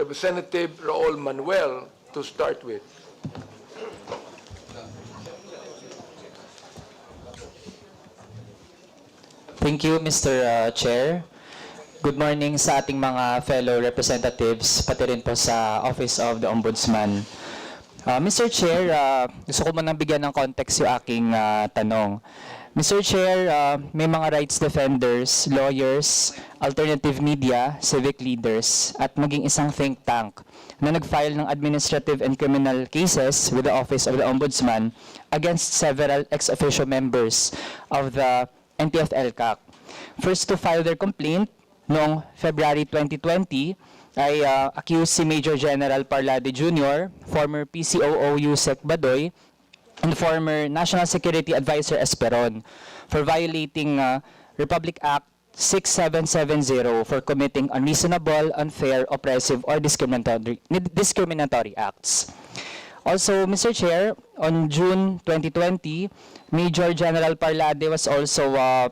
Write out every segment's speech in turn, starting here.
Representative Raul Manuel to start with. Thank you, Mr. uh, Chair. Good morning sa ating mga fellow representatives, pati rin po sa Office of the Ombudsman. Uh, Mr. Chair, uh, gusto ko munang bigyan ng context yung aking uh, tanong. Mr. Chair, uh, may mga rights defenders, lawyers, alternative media, civic leaders, at maging isang think tank na nag-file ng administrative and criminal cases with the Office of the Ombudsman against several ex-officio members of the NTF-ELCAC. First to file their complaint noong February 2020 ay uh, accused si Major General Parlade Jr., former PCOO Yusek Badoy, and former National Security Advisor Esperon for violating uh, Republic Act 6770 for committing unreasonable, unfair, oppressive, or discriminatory, discriminatory acts. Also, Mr. Chair, on June 2020, Major General Parlade was also uh,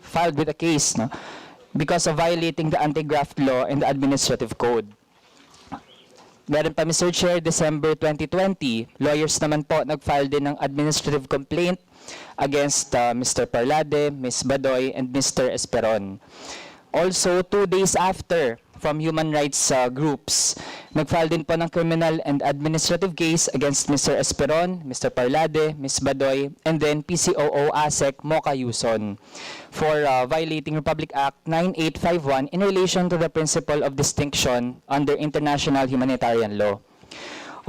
filed with a case no, because of violating the anti-graft law and the administrative code. Meron pa, Mr. Chair, December 2020, lawyers naman po nag-file din ng administrative complaint against uh, Mr. Parlade, Ms. Badoy, and Mr. Esperon. Also, two days after, from human rights uh, groups, nag-file din po ng criminal and administrative case against Mr. Esperon, Mr. Parlade, Ms. Badoy, and then PCOO ASEC Mocha Yuson for uh, violating Republic Act 9851 in relation to the principle of distinction under international humanitarian law.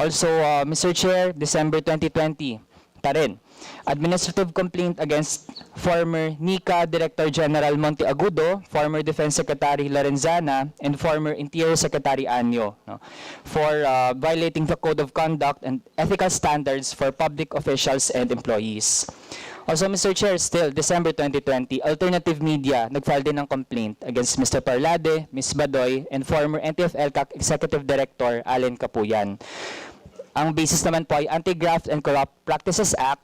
Also, uh, Mr. Chair, December 2020, pa rin, administrative complaint against former NICA Director General Monte Agudo, former Defense Secretary Lorenzana, and former Interior Secretary Anyo no, for uh, violating the Code of Conduct and ethical standards for public officials and employees. Also, Mr. Chair, still, December 2020, Alternative Media nag-file din ng complaint against Mr. Parlade, Ms. Badoy, and former NTF-ELCAC Executive Director Allen Capuyan. Ang basis naman po ay Anti-Graft and Corrupt Practices Act,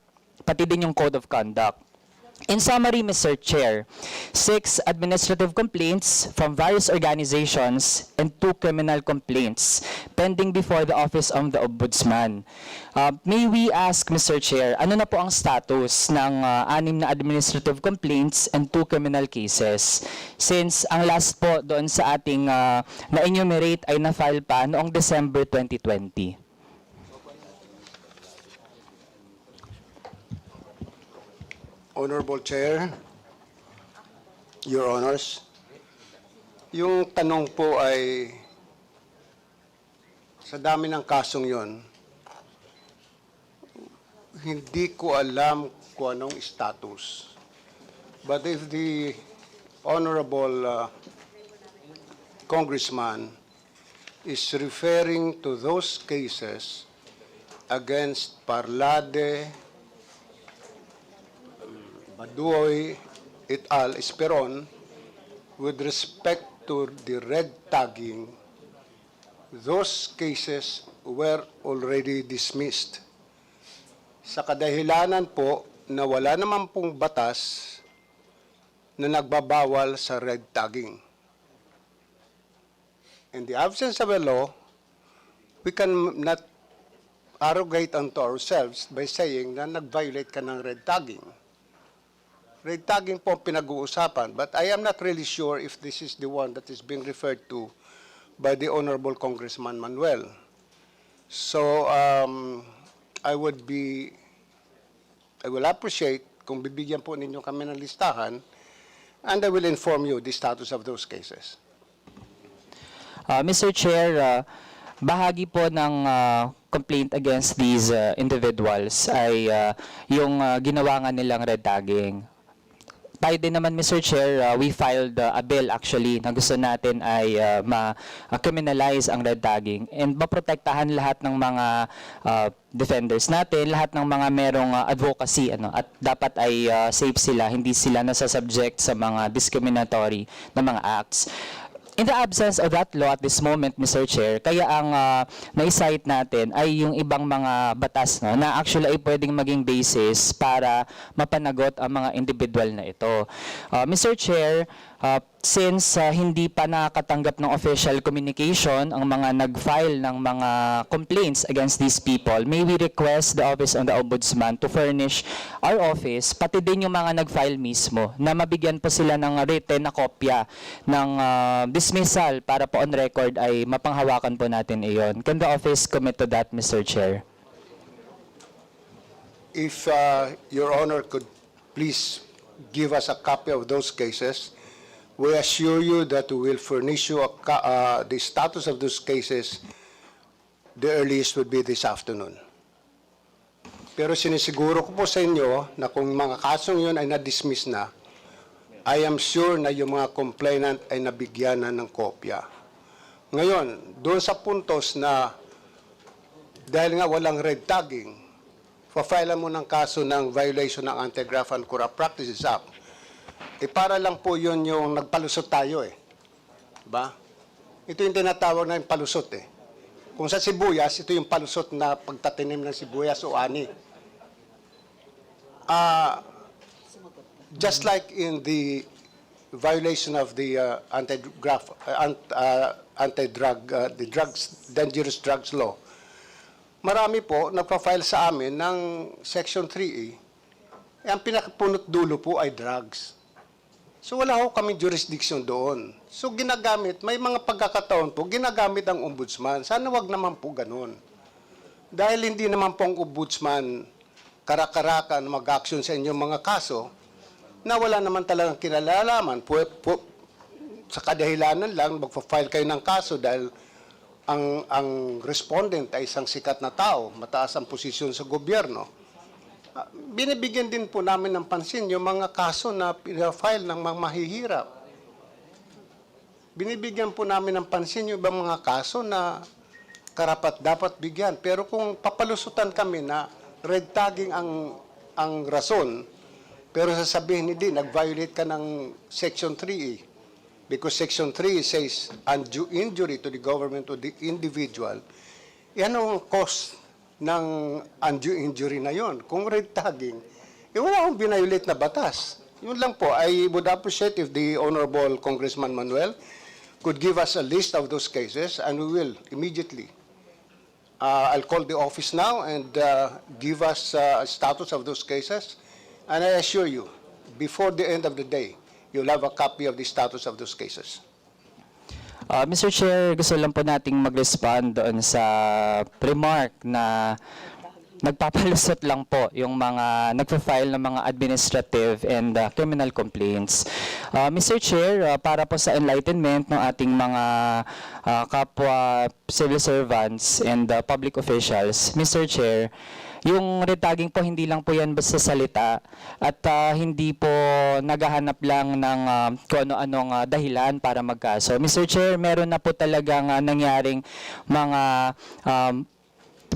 pati din yung Code of Conduct. In summary, Mr. Chair, six administrative complaints from various organizations and two criminal complaints pending before the Office of the Ombudsman. Uh, may we ask, Mr. Chair, ano na po ang status ng uh, anim na administrative complaints and two criminal cases? Since ang last po doon sa ating uh, na-enumerate ay na-file pa noong December 2020. Honorable Chair, Your Honors, yung tanong po ay sa dami ng kasong yon, hindi ko alam kung anong status. But if the Honorable uh, Congressman is referring to those cases against Parlade, Baduoy et al. Esperon with respect to the red tagging, those cases were already dismissed. Sa kadahilanan po na wala naman pong batas na nagbabawal sa red tagging. In the absence of a law, we can not arrogate unto ourselves by saying na nag-violate ka ng red tagging. Red tagging po ang pinag-uusapan, but I am not really sure if this is the one that is being referred to by the Honorable Congressman Manuel. So, um, I would be, I will appreciate kung bibigyan po ninyo kami ng listahan and I will inform you the status of those cases. Uh, Mr. Chair, uh, bahagi po ng uh, complaint against these uh, individuals ay uh, yung uh, ginawa nga nilang red tagging. Tayo din naman, Mr. Chair, uh, we filed uh, a bill actually na gusto natin ay uh, ma-criminalize ang red tagging and maprotektahan lahat ng mga uh, defenders natin, lahat ng mga merong uh, advocacy ano at dapat ay uh, safe sila, hindi sila nasa-subject sa mga discriminatory na mga acts. In the absence of that law at this moment, Mr. Chair, kaya ang uh, na-cite natin ay yung ibang mga batas no, na actually ay pwedeng maging basis para mapanagot ang mga individual na ito. Uh, Mr. Chair, Uh, since uh, hindi pa nakatanggap ng official communication ang mga nag-file ng mga complaints against these people, may we request the Office of the Ombudsman to furnish our office, pati din yung mga nag-file mismo, na mabigyan po sila ng written na kopya ng uh, dismissal para po on record ay mapanghawakan po natin iyon. Can the office commit to that, Mr. Chair? If uh, Your Honor could please give us a copy of those cases, we assure you that we will furnish you a uh, the status of those cases. The earliest would be this afternoon. Pero sinisiguro ko po sa inyo na kung mga kasong yun ay na-dismiss na, I am sure na yung mga complainant ay nabigyan na ng kopya. Ngayon, doon sa puntos na dahil nga walang red tagging, fa-file mo ng kaso ng violation ng Anti-Graft and Corrupt Practices Act. Eh para lang po yun yung nagpalusot tayo eh. Ba? Ito yung tinatawag na yung palusot eh. Kung sa sibuyas, ito yung palusot na pagtatinim ng sibuyas o ani. Ah, just like in the violation of the uh, anti-graft, uh, uh, anti-drug, uh, the drugs, dangerous drugs law, marami po nagpa-file sa amin ng Section 3E. Eh, ang pinakapunot dulo po ay drugs. So wala ho kami jurisdiction doon. So ginagamit, may mga pagkakataon po, ginagamit ang ombudsman. Sana wag naman po ganun. Dahil hindi naman po ang ombudsman karakarakan mag-action sa inyong mga kaso na wala naman talagang kinalalaman. Po, po, sa kadahilanan lang, magpa-file kayo ng kaso dahil ang ang respondent ay isang sikat na tao, mataas ang posisyon sa gobyerno. Ah, Binibigyan din po namin ng pansin yung mga kaso na pinafile ng mga mahihirap. Binibigyan po namin ng pansin yung ibang mga kaso na karapat dapat bigyan. Pero kung papalusutan kami na red tagging ang ang rason, pero sasabihin hindi, nag-violate ka ng Section 3E. Because Section 3 says undue injury to the government or the individual. Yan ang cause ng undue injury na yon. Kung red tagging, eh wala akong binayolate na batas. Yun lang po, I would appreciate if the Honorable Congressman Manuel could give us a list of those cases and we will immediately. Uh, I'll call the office now and uh, give us uh, a status of those cases. And I assure you, before the end of the day, you'll have a copy of the status of those cases. Uh, Mr. Chair, gusto lang po nating mag-respond doon sa remark na nagpapalusot lang po yung mga nagpa-file ng mga administrative and uh, criminal complaints. Uh, Mr. Chair, uh, para po sa enlightenment ng ating mga uh, kapwa civil servants and uh, public officials, Mr. Chair, yung retagging po hindi lang po yan basta salita at uh, hindi po naghahanap lang ng uh, kung ano-anong uh, dahilan para magkaso. Mr. Chair, meron na po talagang uh, nangyaring mga um,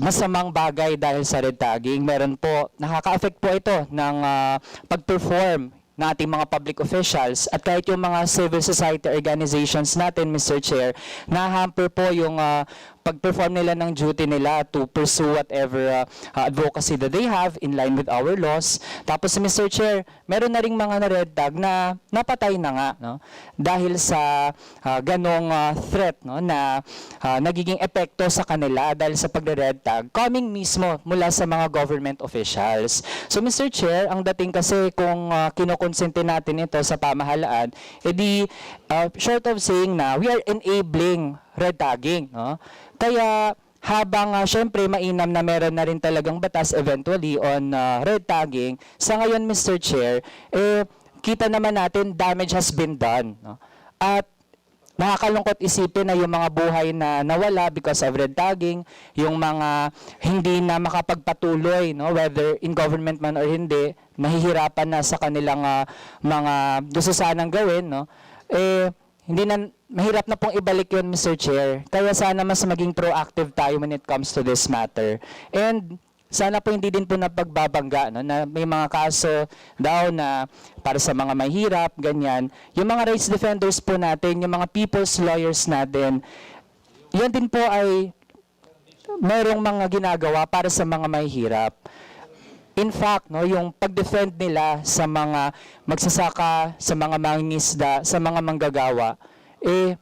masamang bagay dahil sa red tagging. Meron po, nakaka-affect po ito ng ah, pag-perform ng ating mga public officials at kahit yung mga civil society organizations natin, Mr. Chair, nahamper po yung ah, pag-perform nila ng duty nila to pursue whatever ah, advocacy that they have in line with our laws. Tapos, Mr. Chair, meron na ring mga na-red tag na napatay na nga no? dahil sa ah, ganong ah, threat no? na ah, nagiging epekto sa kanila dahil sa pagre-red tag coming mismo mula sa mga government officials. So Mr. Chair, ang dating kasi kung uh, kinokonsente natin ito sa pamahalaan, edi ah, short of saying na we are enabling red tagging. No? Kaya habang uh, syempre mainam na meron na rin talagang batas eventually on uh, red tagging, sa ngayon Mr. Chair, eh, kita naman natin damage has been done. No? At Nakakalungkot isipin na yung mga buhay na nawala because of red tagging, yung mga hindi na makapagpatuloy, no, whether in government man or hindi, nahihirapan na sa kanilang ah, mga gusto sanang gawin, no, eh, hindi na, mahirap na pong ibalik yun, Mr. Chair. Kaya sana mas maging proactive tayo when it comes to this matter. And sana po hindi din po napagbabangga no, na may mga kaso daw na para sa mga mahirap, ganyan. Yung mga rights defenders po natin, yung mga people's lawyers natin, yan din po ay merong mga ginagawa para sa mga mahihirap. in fact, no, yung pag-defend nila sa mga magsasaka, sa mga mangingisda, sa mga manggagawa, eh,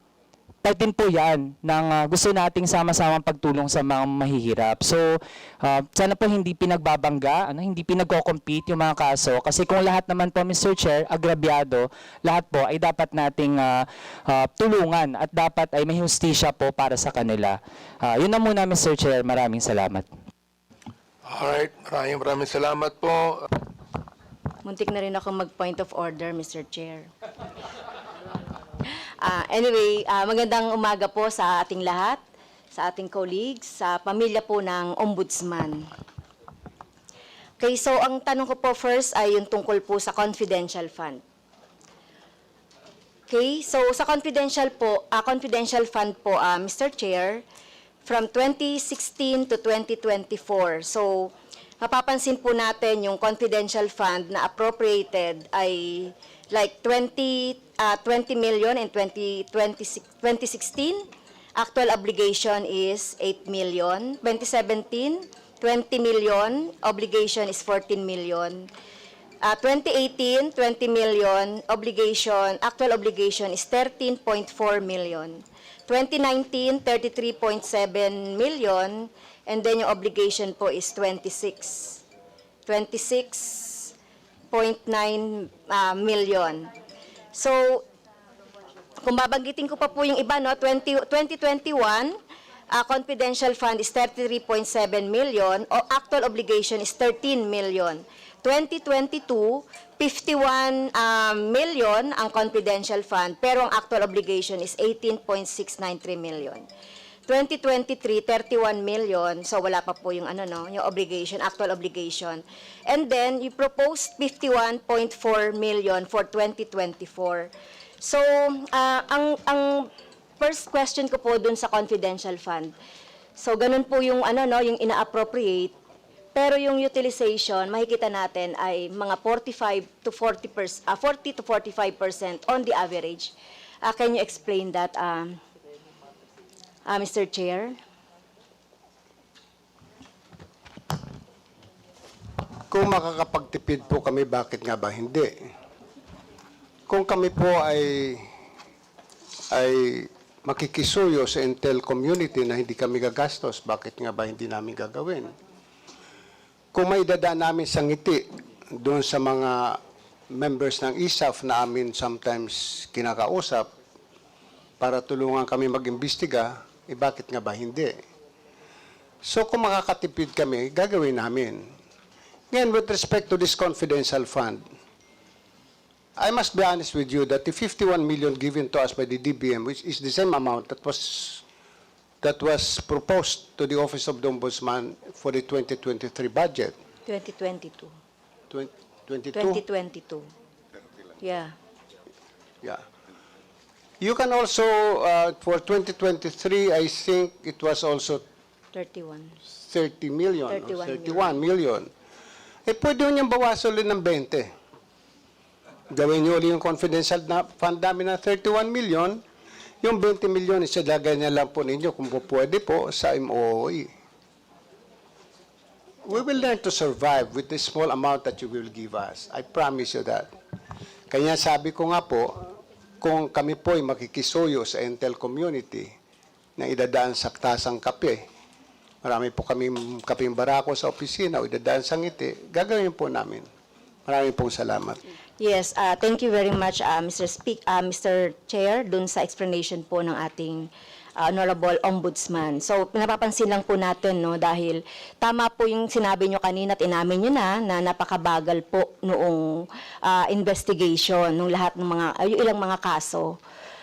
part din po yan ng ah, gusto nating sama-samang pagtulong sa mga mahihirap. So, ah, sana po hindi pinagbabangga, ano, hindi pinagko-compete yung mga kaso. Kasi kung lahat naman po, Mr. Chair, agrabyado, lahat po ay dapat nating ah, ah, tulungan at dapat ay may hustisya po para sa kanila. Ah, yun na muna, Mr. Chair. Maraming salamat. Alright, maraming maraming salamat po. Muntik na rin ako mag-point of order, Mr. Chair. Ah, anyway, ah, magandang umaga po sa ating lahat, sa ating colleagues, sa pamilya po ng Ombudsman. Okay, so ang tanong ko po first ay yung tungkol po sa confidential fund. Okay, so sa confidential po, ah, confidential fund po, ah, Mr. Chair, from 2016 to 2024. So, mapapansin po natin yung confidential fund na appropriated ay like 20 ah, 20 million in 20, 20 2016. Actual obligation is 8 million. 2017, 20 million. Obligation is 14 million. Uh, 2018, 20 million. Obligation, actual obligation is 13.4 million. 2019, 33.7 million. And then yung obligation po is 26. 26.9 uh, million. So, kung babanggitin ko pa po yung iba, no, 20, 2021, uh, confidential fund is 33.7 million, o actual obligation is 13 million. 2022, 51 um, million ang confidential fund, pero ang actual obligation is 18.693 million. 2023, 31 million, so wala pa po yung ano no, yung obligation, actual obligation. And then, you proposed 51.4 million for 2024. So, ah, ang, ang first question ko po dun sa confidential fund. So, ganun po yung ano no, yung ina-appropriate. Pero yung utilization, makikita natin ay mga 45 to 40 ah, 40 to 45% on the average. Ah, can you explain that, um, ah, Mr. Chair? Kung makakapagtipid po kami, bakit nga ba hindi? Kung kami po ay ay makikisuyo sa Intel community na hindi kami gagastos, bakit nga ba hindi namin gagawin? Kung may dadaan namin sa ngiti doon sa mga members ng ISAF na amin sometimes kinakausap para tulungan kami mag-imbestiga, eh bakit nga ba hindi? So kung makakatipid kami, gagawin namin. Ngayon, with respect to this confidential fund, I must be honest with you that the 51 million given to us by the DBM, which is the same amount that was that was proposed to the Office of the Ombudsman for the 2023 budget, 2022. 2022. 2022. Yeah. Yeah. You can also, uh, for 2023, I think it was also 31. 30 million, or 31 31 million. Eh, pwede niyang bawasan ulit ng 20. Gawin nyo ulit yung confidential na fund namin na 31 million. Yung 20 million, isadagay niya lang po ninyo kung po pwede po sa MOOE. We will learn to survive with the small amount that you will give us. I promise you that. Kaya sabi ko nga po, kung kami po ay makikisuyo sa Intel community na idadaan sa tasang kape, marami po kami kaping barako sa opisina o idadaan sa ngiti, gagawin po namin. Maraming pong salamat. Yes, uh, thank you very much, uh, Mr. Speak, uh, Mr. Chair, dun sa explanation po ng ating uh, Honorable Ombudsman. So, napapansin lang po natin, no, dahil tama po yung sinabi nyo kanina at inamin nyo na, na napakabagal po noong uh, investigation, nung lahat ng mga, uh, yung ilang mga kaso.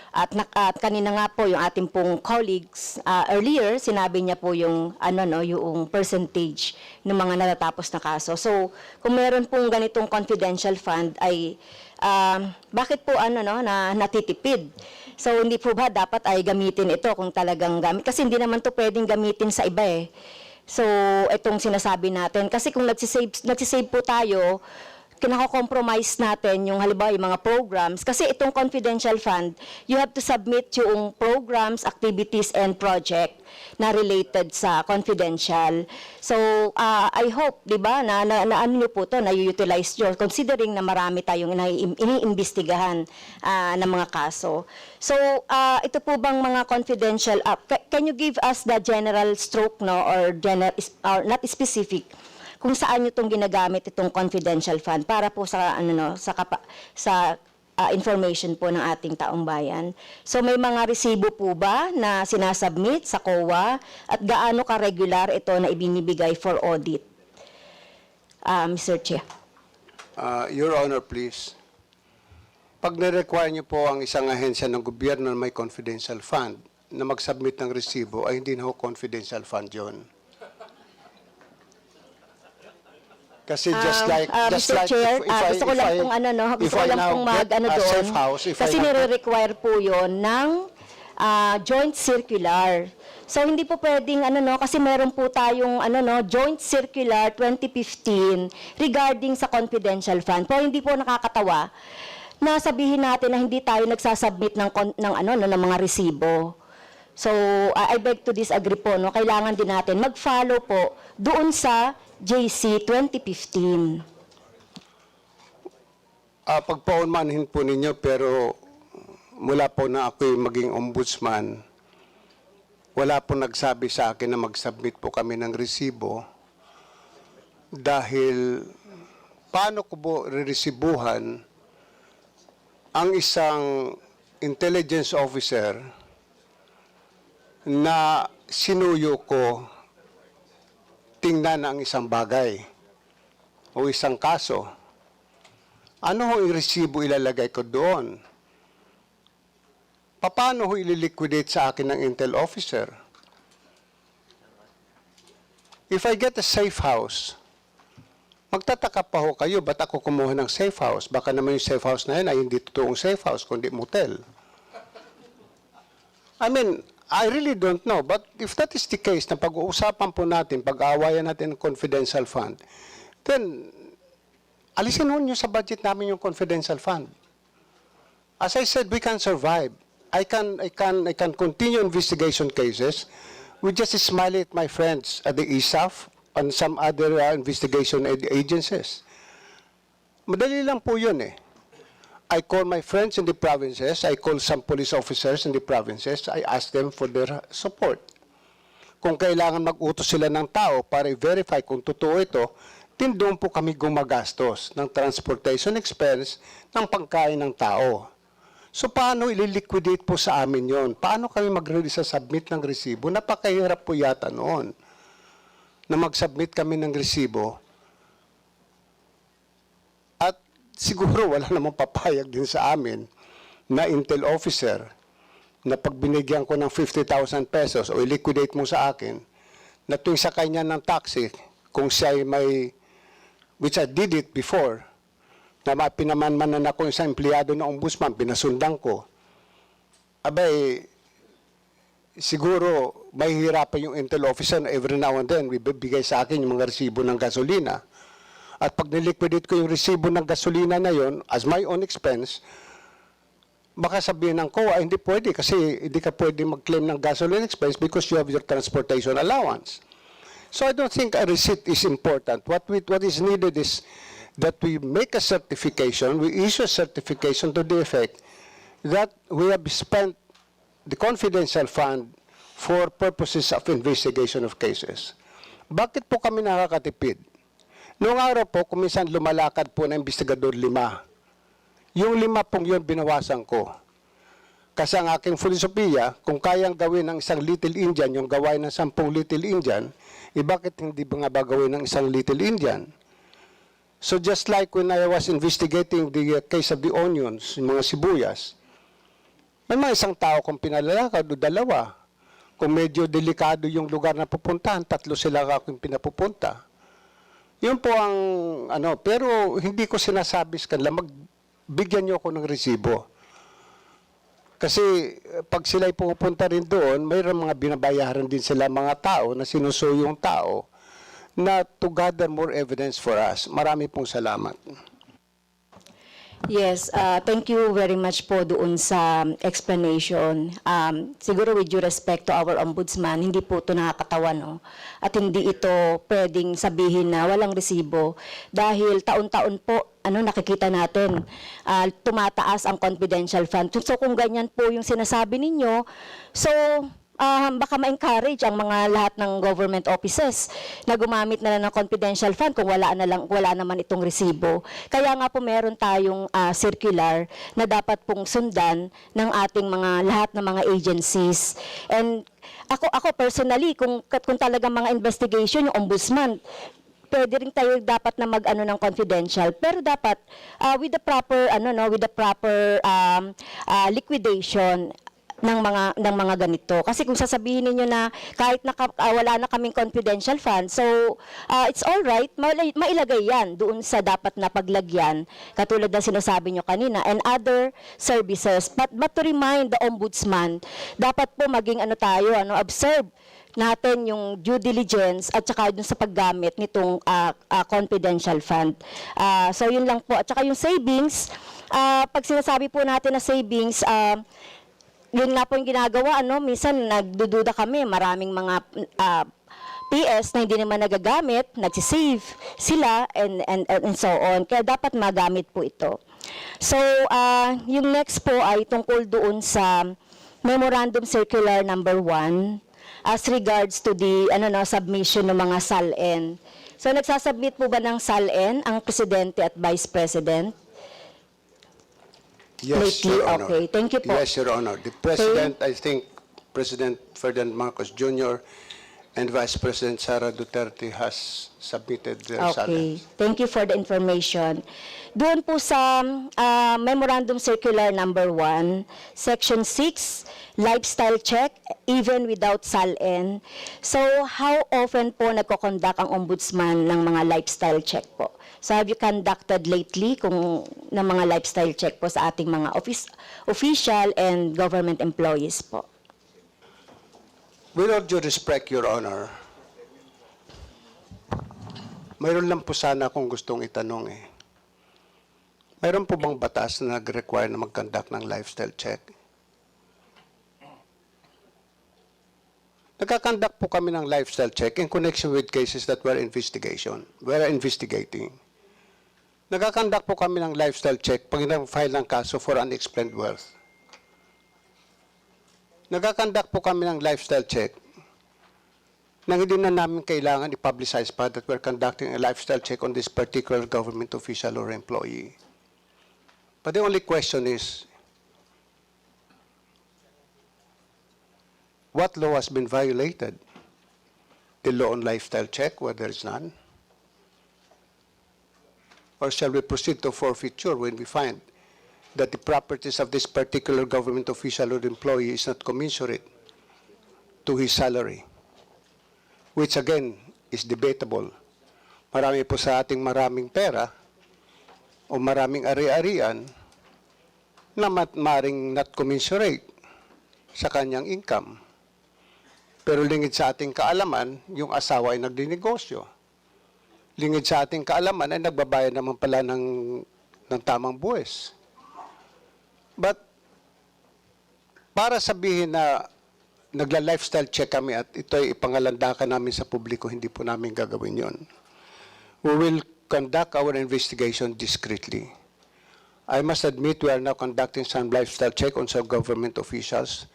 At, at kanina nga po yung ating pong colleagues uh, earlier sinabi niya po yung ano no yung percentage ng mga natatapos na kaso. So kung meron pong ganitong confidential fund ay um, bakit po ano no na natitipid? So hindi po ba dapat ay gamitin ito kung talagang gamit kasi hindi naman to pwedeng gamitin sa iba eh. So itong sinasabi natin kasi kung nagsisave nagsisave po tayo kinako-compromise natin yung halimbawa yung mga programs kasi itong confidential fund, you have to submit yung programs, activities and project na related sa confidential. So, ah, I hope, 'di ba, na, na, na ano po 'to, na utilize niyo considering na marami tayong ini- iniimbestigahan ah, ng mga kaso. So, ah, ito po bang mga confidential up? can you give us the general stroke no or general or not specific kung saan nyo itong ginagamit itong confidential fund para po sa ano no sa kapa, sa ah, information po ng ating taong bayan. So may mga resibo po ba na sinasubmit sa COA at gaano ka-regular ito na ibinibigay for audit? Ah, Mr. Chair. Uh, Your Honor, please. Pag na-require niyo po ang isang ahensya ng gobyerno na may confidential fund na mag-submit ng resibo, ay hindi na ho confidential fund yon. Kasi just Um, like, ah, just Mr. like, Chair, if, if ah, I, gusto ko lang pong ano, no, if gusto ko I lang now pong mag get ano a doon. safe house, if kasi I now get- nire-require po 'yon ng ah, joint circular. So hindi po pwedeng ano no kasi meron po tayong ano no joint circular 2015 regarding sa confidential fund. Po hindi po nakakatawa na sabihin natin na hindi tayo nagsasubmit ng kon- ng ano no ng mga resibo. So, I I beg to disagree po, no? Kailangan din natin mag-follow po doon sa JC 2015. Ah, pagpaunmanhin po ninyo, pero mula po na ako'y maging ombudsman, wala po nagsabi sa akin na mag-submit po kami ng resibo dahil paano ko po reresibuhan ang isang intelligence officer na sinuyo ko tingnan ang isang bagay o isang kaso. Ano ho yung resibo ilalagay ko doon? Paano ho ililiquidate sa akin ng intel officer? If I get a safe house, magtataka pa ho kayo, ba't ako kumuha ng safe house? Baka naman yung safe house na yun ay hindi totoong safe house, kundi motel. I mean, I really don't know. But if that is the case, na pag-uusapan po natin, pag-aawayan natin ng confidential fund, then alisin nyo sa budget namin yung confidential fund. As I said, we can survive. I can, I can, I can continue investigation cases. We just smile at my friends at the ISAF and some other uh, investigation ag- agencies. Madali lang po yun eh. I call my friends in the provinces, I call some police officers in the provinces, I ask them for their support. Kung kailangan mag-utos sila ng tao para i-verify kung totoo ito, din doon po kami gumagastos ng transportation expense ng pagkain ng tao. So paano ililiquidate po sa amin yon? Paano kami mag-submit ng resibo? Napakahirap po yata noon na mag-submit kami ng resibo at siguro wala namang papayag din sa amin na intel officer na pag binigyan ko ng 50,000 pesos o i-liquidate mo sa akin, na tuwing sa kanya ng taxi, kung siya ay may, which I did it before, na ma- pinamanmanan ako isang empleyado ng ombudsman, pinasundan ko, abay, siguro may hirapan yung intel officer na every now and then bibigay sa akin yung mga resibo ng gasolina. At pag niliquidate ko yung resibo ng gasolina na yon as my own expense, baka sabihin ng COA, hindi pwede kasi hindi ka pwede mag-claim ng gasoline expense because you have your transportation allowance. So I don't think a receipt is important. What, we, what is needed is that we make a certification, we issue a certification to the effect that we have spent the confidential fund for purposes of investigation of cases. Bakit po kami nakakatipid? Noong araw po, kuminsan lumalakad po na investigador lima. Yung lima pong yun binawasan ko. Kasi ang aking filosofiya, kung kayang gawin ng isang Little Indian yung gawain ng sampung Little Indian, eh bakit hindi ba nga ba gawin ng isang Little Indian? So just like when I was investigating the uh, case of the onions, yung mga sibuyas, may mga isang tao kung pinalalakad o dalawa. Kung medyo delikado yung lugar na pupuntahan, tatlo sila akong pinapupunta. Yun po ang ano, pero hindi ko sinasabi sa kanila, magbigyan niyo ako ng resibo. Kasi eh, pag sila'y pupunta rin doon, mayroon mga binabayaran din sila mga tao na sinusuyo yung tao na to gather more evidence for us. Marami pong salamat. Yes, uh, thank you very much po doon sa explanation. Um, siguro with due respect to our ombudsman, hindi po ito nakakatawa, no? At hindi ito pwedeng sabihin na walang resibo dahil taon-taon po ano nakikita natin ah, tumataas ang confidential fund. So kung ganyan po yung sinasabi ninyo, so ah, baka ma-encourage ang mga lahat ng government offices na gumamit na lang ng confidential fund kung wala na lang wala naman itong resibo. Kaya nga po meron tayong ah, circular na dapat pong sundan ng ating mga lahat ng mga agencies. And ako ako personally kung kung talaga mga investigation yung ombudsman pwede rin tayo dapat na mag-ano ng confidential pero dapat ah, with the proper ano no with the proper um, ah, liquidation ng mga ng mga ganito kasi kung sasabihin niyo na kahit naka, ah, wala na kaming confidential fund so ah, it's all right mailagay, yan doon sa dapat na paglagyan katulad ng sinasabi niyo kanina and other services but but to remind the ombudsman dapat po maging ano tayo ano observe natin yung due diligence at saka dun sa paggamit nitong ah, ah, confidential fund. Ah, so yun lang po. At saka yung savings, ah, pag sinasabi po natin na savings, ah, yun nga po yung ginagawa, ano, minsan nagdududa kami, maraming mga ah, PS na hindi naman nagagamit, nagsisave sila and, and, and so on. Kaya dapat magamit po ito. So, ah, yung next po ay tungkol doon sa Memorandum Circular Number 1 as regards to the ano no, submission ng mga SALN. So nagsasubmit po ba ng SALN ang Presidente at Vice President? Yes, Lately, Your Honor. okay. Thank you po. Yes, Your Honor. The President, I think, President Ferdinand Marcos Jr. and Vice President Sara Duterte has submitted their Okay. silence. Thank you for the information. Doon po sa ah, Memorandum Circular Number 1, Section 6, lifestyle check even without SALN. So how often po nagko-conduct ang ombudsman ng mga lifestyle check po? So have you conducted lately kung ng mga lifestyle check po sa ating mga office official and government employees po? With all due respect, Your Honor, mayroon lang po sana akong gustong itanong eh. Mayroon po bang batas na nag-require na mag-conduct ng lifestyle check? Nagkakandak po kami ng lifestyle check in connection with cases that were investigation, were investigating. Nagkakandak po kami ng lifestyle check pag nag-file ng kaso for unexplained wealth. Nagkakandak po kami ng lifestyle check nang hindi na namin kailangan i-publicize pa that we're conducting a lifestyle check on this particular government official or employee. But the only question is, what law has been violated? The law on lifestyle check, where there is none? Or shall we proceed to forfeiture when we find that the properties of this particular government official or employee is not commensurate to his salary, which again is debatable. Marami po sa ating maraming pera o maraming ari-arian na maring not commensurate sa kanyang income. Pero lingid sa ating kaalaman, yung asawa ay nagdinegosyo. Lingid sa ating kaalaman ay nagbabayad naman pala ng, ng tamang buwes. But para sabihin na nagla-lifestyle check kami at ito ay ipangalandakan namin sa publiko, hindi po namin gagawin yon. We will conduct our investigation discreetly. I must admit we are now conducting some lifestyle check on some government officials,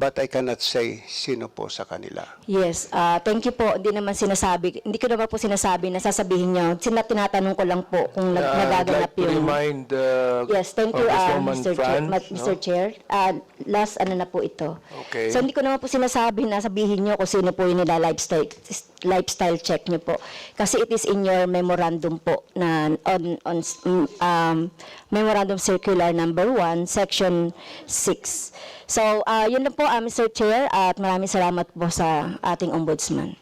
but I cannot say sino po sa kanila. Yes, ah, thank you po. Hindi naman sinasabi, hindi ko naman po sinasabi na sasabihin niyo. Sina tinatanong ko lang po kung nag- Uh, nagaganap like to yung... remind uh, Yes, thank you, uh, Mr. Chair. Franz, Ma- no? Mr. Chair. Uh, last ano na po ito. Okay. So hindi ko naman po sinasabi na sabihin nyo kung sino po yung nila lifestyle, lifestyle check nyo po. Kasi it is in your memorandum po na on, on um, Memorandum Circular Number 1, Section 6. So, uh, yun lang po, uh, Mr. Chair, at maraming salamat po sa ating ombudsman.